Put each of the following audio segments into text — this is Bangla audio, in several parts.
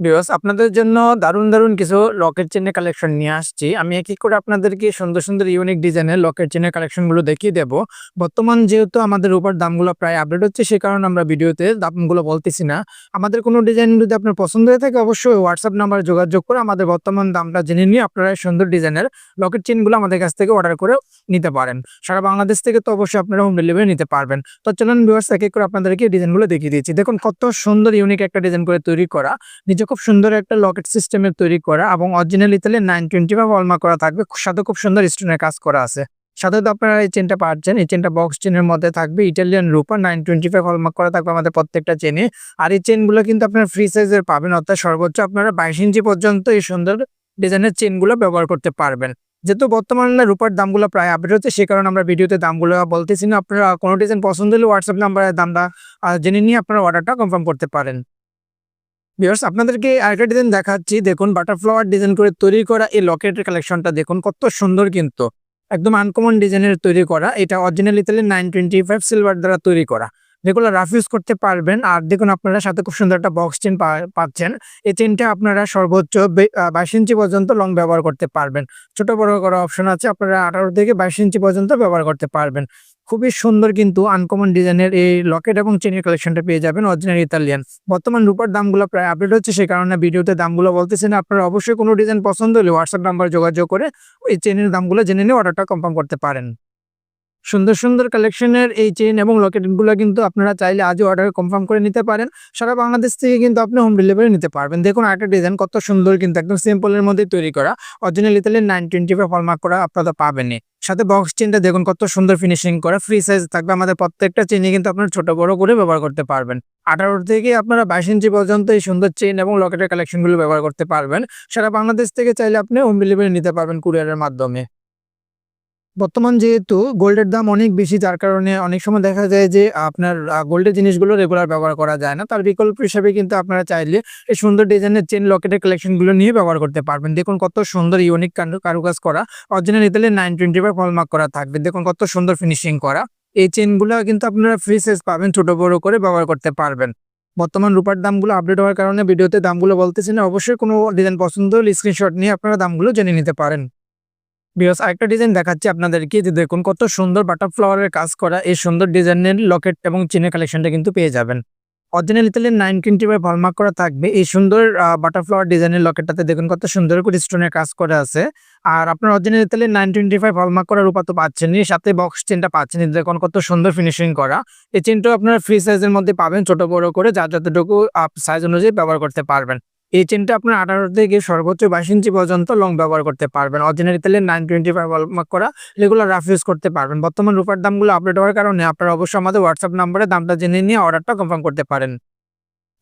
বিকজ আপনাদের জন্য দারুণ দারুণ কিছু লকেট চেনের কালেকশন নিয়ে আসছি। আমি এক এক করে আপনাদেরকে সুন্দর সুন্দর ইউনিক ডিজাইনের লকেট চেনের কালেকশনগুলো দেখিয়ে দেব। বর্তমান যেহেতু আমাদের উপর দামগুলো প্রায় আপডেট হচ্ছে, সে কারণে আমরা ভিডিওতে দামগুলো বলতেছি না। আমাদের কোনো ডিজাইন যদি আপনার পছন্দ হয়ে থাকে, অবশ্যই হোয়াটসঅ্যাপ নাম্বারে যোগাযোগ করে আমাদের বর্তমান দামটা জেনে নিয়ে আপনারা সুন্দর ডিজাইনের লকেট চেনগুলো আমাদের কাছ থেকে অর্ডার করে নিতে পারেন। সারা বাংলাদেশ থেকে তো অবশ্যই আপনারা হোম ডেলিভারি নিতে পারবেন। তো চলুন ভিউয়ার্স এক এক করে আপনাদেরকে ডিজাইনগুলো দেখিয়ে দিয়েছি দেখুন, কত সুন্দর ইউনিক একটা ডিজাইন করে তৈরি করা। নিজে খুব সুন্দর একটা লকেট সিস্টেমের তৈরি করা এবং অরিজিনাল ইতালি নাইন টোয়েন্টি বা হলমার্ক করা থাকবে। সাথে খুব সুন্দর স্টোনের কাজ করা আছে। সাথে তো আপনারা এই চেনটা পাচ্ছেন। এই চেনটা বক্স চেনের মধ্যে থাকবে ইটালিয়ান রূপা নাইন টোয়েন্টি ফাইভ হলমার্ক করা থাকবে আমাদের প্রত্যেকটা চেনে আর এই চেনগুলো কিন্তু আপনার ফ্রি সাইজের পাবেন, অর্থাৎ সর্বোচ্চ আপনারা বাইশ ইঞ্চি পর্যন্ত এই সুন্দর ডিজাইনের চেনগুলো ব্যবহার করতে পারবেন। যেহেতু বর্তমানে রূপার দামগুলো প্রায় আপডেট হচ্ছে, সে কারণে আমরা ভিডিওতে দামগুলো বলতেছি না। আপনারা কোনো ডিজাইন পছন্দ হলে হোয়াটসঅ্যাপ নাম্বারে দামটা জেনে নিয়ে আপনারা অর্ডারটা কনফার্ম করতে পারেন। ভিউয়ার্স আপনাদেরকে আরেকটা ডিজাইন দেখাচ্ছি। দেখুন বাটারফ্লাওয়ার ডিজাইন করে তৈরি করা এই লকেটের কালেকশনটা দেখুন, কত সুন্দর কিন্তু। একদম আনকমন ডিজাইনের তৈরি করা। এটা original Italy nine twenty five silver দ্বারা তৈরি করা। যেগুলো রাফ ইউজ করতে পারবেন। আর দেখুন, আপনারা সাথে খুব সুন্দর একটা বক্স চেন পাচ্ছেন। এই চেনটা আপনারা সর্বোচ্চ বাইশ ইঞ্চি পর্যন্ত লং ব্যবহার করতে পারবেন। ছোট বড় করা অপশন আছে, আপনারা আঠারো থেকে বাইশ ইঞ্চি পর্যন্ত ব্যবহার করতে পারবেন। খুবই সুন্দর কিন্তু আনকমন ডিজাইনের এই লকেট এবং চেনের কালেকশনটা পেয়ে যাবেন অরিজিনাল ইতালিয়ান বর্তমান রূপার দামগুলো প্রায় আপডেট হচ্ছে সেই কারণে ভিডিওতে দামগুলো বলতেছেন আপনারা অবশ্যই কোনো ডিজাইন পছন্দ হলে হোয়াটসঅ্যাপ নাম্বার যোগাযোগ করে ওই চেনের দামগুলো জেনে নিয়ে অর্ডারটা কনফার্ম করতে পারেন। সুন্দর সুন্দর কালেকশনের এই চেন এবং লকেটগুলো কিন্তু আপনারা চাইলে আজও অর্ডার কনফার্ম করে নিতে পারেন। সারা বাংলাদেশ থেকে কিন্তু আপনি হোম ডেলিভারি নিতে পারবেন। দেখুন আরেকটা ডিজাইন কত সুন্দর কিন্তু একদম সিম্পলের মধ্যে তৈরি করা। অরিজিনাল ইতালির নাইন টোয়েন্টি ফাইভ হলমার্ক করা আপনারা পাবেনই। সাথে বক্স চেনটা দেখুন, কত সুন্দর ফিনিশিং করা। ফ্রি সাইজ থাকবে আমাদের প্রত্যেকটা চেনই কিন্তু আপনার ছোট, বড় করে ব্যবহার করতে পারবেন। আঠারো থেকে আপনারা বাইশ ইঞ্চি পর্যন্ত এই সুন্দর চেন এবং লকেটের কালেকশনগুলো ব্যবহার করতে পারবেন। সারা বাংলাদেশ থেকে চাইলে আপনি হোম ডেলিভারি নিতে পারবেন কুরিয়ারের মাধ্যমে। বর্তমান যেহেতু গোল্ডের দাম অনেক বেশি, যার কারণে অনেক সময় দেখা যায় যে আপনার গোল্ডের জিনিসগুলো রেগুলার ব্যবহার করা যায় না। তার বিকল্প হিসাবে কিন্তু আপনারা চাইলে এই সুন্দর ডিজাইনের চেন লকেটের কালেকশনগুলো নিয়ে ব্যবহার করতে পারবেন। দেখুন কত সুন্দর ইউনিক কারুকাজ করা। Original Italy nine twenty five hallmark করা থাকবে। দেখুন কত সুন্দর ফিনিশিং করা। এই চেনগুলো কিন্তু আপনারা ফ্রি সাইজ পাবেন, ছোট বড় করে ব্যবহার করতে পারবেন। বর্তমান রূপার দামগুলো আপডেট হওয়ার কারণে ভিডিওতে দামগুলো বলতেছি না। অবশ্যই কোনো ডিজাইন পছন্দ হলে স্ক্রিনশট নিয়ে আপনারা দামগুলো জেনে নিতে পারেন। বিকজ আরেকটা ডিজাইন দেখাচ্ছি আপনাদেরকে যে দেখুন কত সুন্দর বাটারফ্লাওয়ারের কাজ করা এই সুন্দর ডিজাইনের লকেট এবং চেনের কালেকশনটা কিন্তু পেয়ে যাবেন। অরিজিনাল ইতালির নাইন টোয়েন্টি ফাইভ হলমার্ক করা থাকবে। এই সুন্দর বাটারফ্লাওয়ার ডিজাইনের লকেটটাতে দেখুন কত সুন্দর করে স্টোনের কাজ করা আছে। আর আপনার অরিজিনাল ইতালির নাইন টোয়েন্টি ফাইভ হলমার্ক করার তো পাচ্ছেনই সাথে বক্স চেনটা পাচ্ছেন দেখুন কত সুন্দর ফিনিশিং করা। এই চেনটাও আপনারা ফ্রি সাইজের মধ্যে পাবেন ছোট বড় করে, যার যতটুকু সাইজ অনুযায়ী ব্যবহার করতে পারবেন। এই চেনটা আপনার আঠারো থেকে সর্বোচ্চ বাইশ ইঞ্চি পর্যন্ত লং ব্যবহার করতে পারবেন। অরিজিনাল তেলে নাইন টোয়েন্টি ফাইভ অলমার্ক করা রেগুলার রাফ ইউজ করতে পারবেন। বর্তমান রূপার দামগুলো আপডেট হওয়ার কারণে আপনারা অবশ্যই আমাদের হোয়াটসঅ্যাপ নাম্বারে দামটা জেনে নিয়ে অর্ডারটা কনফার্ম করতে পারেন।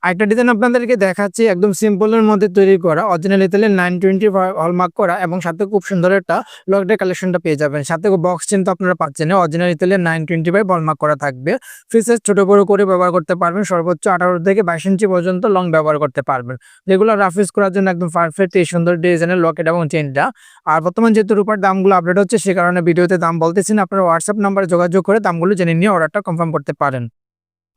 আরেকটা ডিজাইন আপনাদেরকে দেখাচ্ছি, একদম সিম্পলের মধ্যে তৈরি করা অরিজিনাল ইতালির নাইন টোয়েন্টি হলমার্ক করা এবং সাথে খুব সুন্দর একটা লকডে কালেকশনটা পেয়ে যাবেন। সাথে বক্স চেন তো আপনারা পাচ্ছেন অরিজিনাল ইতালির নাইন টোয়েন্টি ফাইভ হলমার্ক করা থাকবে। ফ্রিসেস ছোট বড় করে ব্যবহার করতে পারবেন, সর্বোচ্চ আঠারো থেকে বাইশ ইঞ্চি পর্যন্ত লং ব্যবহার করতে পারবেন। যেগুলো রাফ ইউজ করার জন্য একদম পারফেক্ট এই সুন্দর ডিজাইনের লকেট এবং চেনটা আর বর্তমান যেহেতু রূপার দামগুলো আপডেট হচ্ছে, সে কারণে ভিডিওতে দাম বলতেছি না, আপনারা হোয়াটসঅ্যাপ নাম্বারে যোগাযোগ করে দামগুলো জেনে নিয়ে অর্ডারটা কনফার্ম করতে পারেন।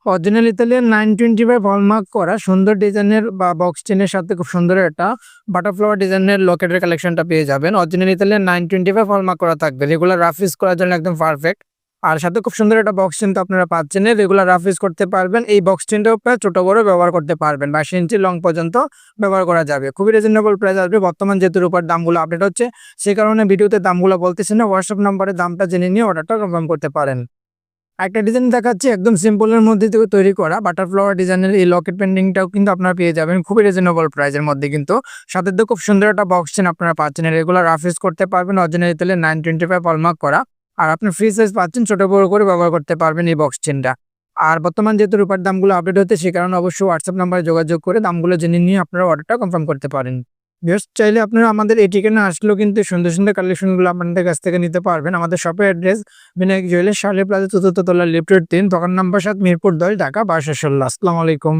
Original Italian nine twenty five hallmark করা, সুন্দর ডিজাইনের বা বক্স চেনের সাথে খুব সুন্দর একটা বাটারফ্লাওয়ার ডিজাইনের লকেটের কালেকশনটা পেয়ে যাবেন। Original Italian nine twenty five hallmark করা থাকবে। রেগুলার রাফ ইউজ করার জন্য একদম পারফেক্ট আর সাথে খুব সুন্দর একটা বক্স চেন তো আপনারা পাচ্ছেন। রেগুলার রাফ ইউজ করতে পারবেন। এই বক্স চেনটাও প্রায় ছোট বড় ব্যবহার করতে পারবেন। বাইশ ইঞ্চি লং পর্যন্ত ব্যবহার করা যাবে। খুবই রিজনেবল প্রাইস আসবে। বর্তমান যেহেতু উপর দামগুলো আপডেট হচ্ছে, সেই কারণে ভিডিওতে দামগুলো বলতেছি না। হোয়াটসঅ্যাপ নাম্বারে দামটা জেনে নিয়ে অর্ডারটা কনফার্ম করতে পারেন। একটা ডিজাইন দেখাচ্ছি একদম সিম্পলের মধ্যে থেকে তৈরি করা বাটারফ্লাওয়ার ডিজাইনের এই লকেট পেন্ডিংটাও কিন্তু আপনারা পেয়ে যাবেন। খুবই রিজনেবল প্রাইসের মধ্যে কিন্তু। সাথে তো খুব সুন্দর একটা বক্স চেন আপনারা পাচ্ছেন। রেগুলার রাফ ইউজ করতে পারবেন। অরিজিনাল তেলে নাইন টোয়েন্টি ফাইভ হলমার্ক করা। আর আপনি ফ্রি সাইজ পাচ্ছেন, ছোট বড় করে ব্যবহার করতে পারবেন এই বক্স চেনটা আর বর্তমান যেহেতু রূপার দামগুলো আপডেট হচ্ছে, সে কারণে অবশ্যই হোয়াটসঅ্যাপ নাম্বারে যোগাযোগ করে দামগুলো জেনে নিয়ে আপনারা অর্ডারটা কনফার্ম করতে পারেন। বিকজ চাইলে আপনারা আমাদের এই ঠিকানা আসলেও কিন্তু সুন্দর সুন্দর কালেকশনগুলো আপনাদের কাছ থেকে নিতে পারবেন। আমাদের শপের অ্যাড্রেস বিনায়ক জুয়েলের শার্লি প্লাজা চতুর্থ তলা লিফটের তিন, দোকান নাম্বার সাত, মিরপুর দশ, ঢাকা, বারোশো আসসালামু আলাইকুম।